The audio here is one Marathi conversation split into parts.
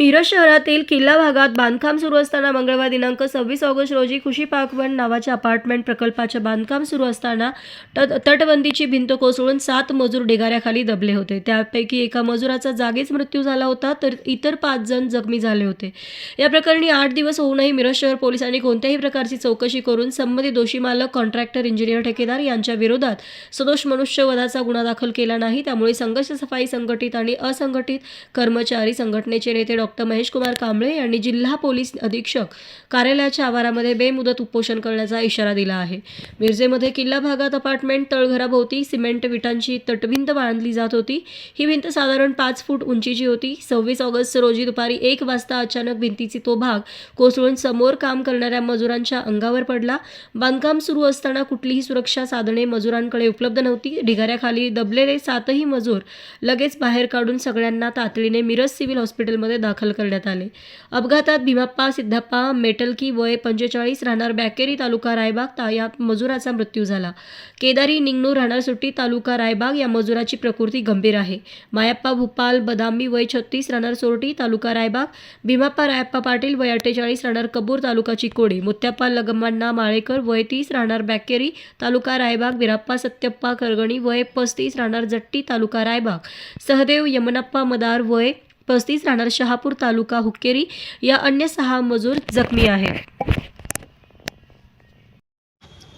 मिरज शहरातील किल्ला भागात बांधकाम सुरू असताना मंगळवार दिनांक सव्वीस ऑगस्ट रोजी खुशी पाकवन नावाच्या अपार्टमेंट प्रकल्पाचे बांधकाम सुरू असताना तट तटबंदीची भिंत कोसळून सात मजूर ढिगाऱ्याखाली दबले होते. त्यापैकी एका मजुराचा जागीच मृत्यू झाला होता तर इतर पाच जण जखमी झाले होते. या प्रकरणी आठ दिवस होऊनही मिरज शहर पोलिसांनी कोणत्याही प्रकारची चौकशी करून संबंधित दोषी मालक कॉन्ट्रॅक्टर इंजिनियर ठेकेदार यांच्या विरोधात सदोष मनुष्यवधाचा गुन्हा दाखल केला नाही. त्यामुळे संघर्ष सफाई संघटित आणि असंघटित कर्मचारी संघटनेचे नेते डॉक्टर महेश कुमार कांबळे यांनी जिल्हा पोलीस अधीक्षक कार्यालयाच्या आवारामध्ये बेमुदत उपोषण करण्याचा इशारा दिला आहे. मिरजेमध्ये किल्ला भागात अपार्टमेंट तळघराभोवती सिमेंट विटांची तटभिंत बांधली जात होती. ही भिंत साधारण पाच फूट उंचीची होती. सव्वीस ऑगस्ट रोजी दुपारी एक वाजता अचानक भिंतीची तो भाग कोसळून समोर काम करणाऱ्या मजुरांच्या अंगावर पडला. बांधकाम सुरू असताना कुठलीही सुरक्षा साधने मजुरांकडे उपलब्ध नव्हती. ढिगाऱ्याखाली दबलेले सातही मजूर लगेच बाहेर काढून सगळ्यांना तातडीने मिरज सिव्हिल हॉस्पिटलमध्ये दाखल दाखल करण्यात आले. अपघातात भीमाप्पा सिद्धप्पा मेटलकी वय पंचेचाळीस राहणार बॅकेरी तालुका रायबाग ता या मजुराचा मृत्यू झाला. केदारी निंगणूर राहणार सुट्टी तालुका रायबाग या मजुराची प्रकृती गंभीर आहे. मायाप्पा भूपाल बदामी वय छत्तीस राहणार सोरटी तालुका रायबाग भीमाप्पा रायप्पा पाटील वय अठ्ठेचाळीस राहणार कबूर तालुका चिकोडी मुत्याप्पा लगम्मांना माळेकर वय तीस राहणार बॅकेरी तालुका रायबाग विराप्पा सत्यप्पा करगणी वय पस्तीस राहणार जट्टी तालुका रायबाग सहदेव यमनप्पा मदार वय पस्तीस राहणार शहापूर तालुका हुक्केरी. या अन्य सहा मजूर जखमी आहेत.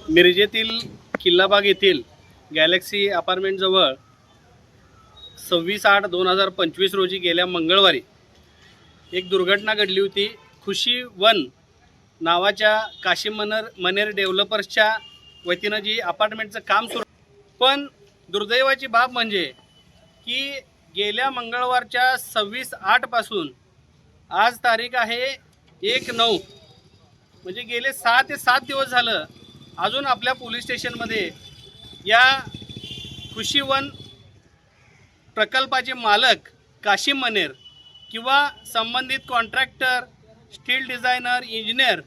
मिरजेतील किल्लाबाग येथील गॅलेक्सी अपार्टमेंटजवळ सव्वीस आठ दोन हजार पंचवीस रोजी गेल्या मंगळवारी एक दुर्घटना घडली होती. खुशी वन नावाच्या काशिम मनेर मनेर डेव्हलपर्सच्या वतीनं जी अपार्टमेंटचं काम सुरू पण दुर्दैवाची बाब म्हणजे की गेल्या मंगळवारच्या सव्वीस आठपासून आज तारीख आहे एक नऊ. म्हणजे गेले सहा ते सात दिवस झालं अजून आपल्या पोलीस स्टेशनमध्ये या खुशीवन प्रकल्पाचे मालक काशिम मनेर किंवा संबंधित कॉन्ट्रॅक्टर स्टील डिझायनर इंजिनियर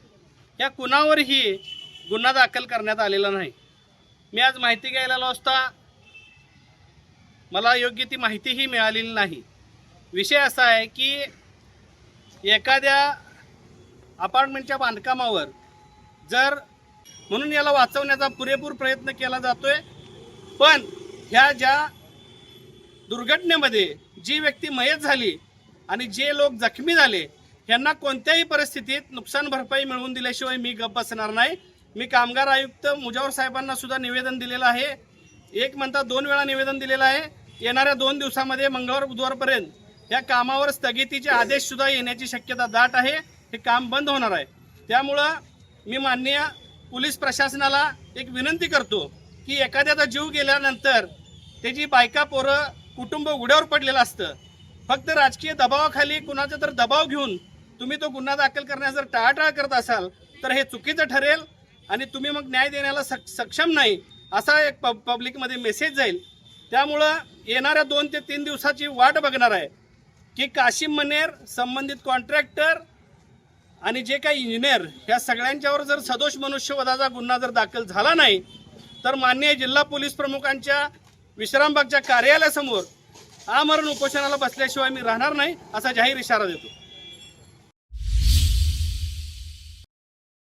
या कुणावरही गुन्हा दाखल करण्यात आलेला नाही. मी आज माहिती घ्यायला आलो असता मला योग्य ती माहितीही मिळालेली नाही. विषय असा आहे की एखाद्या अपार्टमेंटच्या बांधकामावर जर म्हणून याला वाचवण्याचा पुरेपूर प्रयत्न केला जातोय पण ह्या ज्या दुर्घटनेमध्ये जी व्यक्ती मयत झाली आणि जे लोक जखमी झाले यांना कोणत्याही परिस्थितीत नुकसान भरपाई मिळवून दिल्याशिवाय मी गप्प बसणार नाही. मी कामगार आयुक्त मुजावर साहेबांना सुद्धा निवेदन दिलेलं आहे. एक म्हणता दोन वेळा निवेदन दिलेलं आहे. येणाऱ्या दोन दिवसामध्ये मंगळवार बुधवारपर्यंत या कामावर स्थगितीचे आदेश सुद्धा येण्याची शक्यता दाट आहे. हे काम बंद होणार आहे. त्यामुळं मी माननीय पोलीस प्रशासनाला एक विनंती करतो की एखाद्याचा जीव गेल्यानंतर त्याची बायका पोरं कुटुंब उड्यावर पडलेलं असतं फक्त राजकीय दबावाखाली कुणाचा तर दबाव घेऊन तुम्ही तो गुन्हा दाखल करण्यास जर टाळाटाळ करत असाल तर हे चुकीचं ठरेल आणि तुम्ही मग न्याय देण्याला सक सक्षम नाही असा एक पब पब्लिकमध्ये मेसेज जाईल. त्यामुळं येणाऱ्या दोन ते तीन दिवसाची वाट बघणार आहे की काशिम मनेर संबंधित कॉन्ट्रॅक्टर आणि जे काही इंजिनियर ह्या सगळ्यांच्यावर जर सदोष मनुष्यवधाचा गुन्हा जर दाखल झाला नाही तर माननीय जिल्हा पोलीस प्रमुखांच्या विश्रामबागच्या कार्यालयासमोर आमरण उपोषणाला बसल्याशिवाय मी राहणार नाही असा जाहीर इशारा देतो.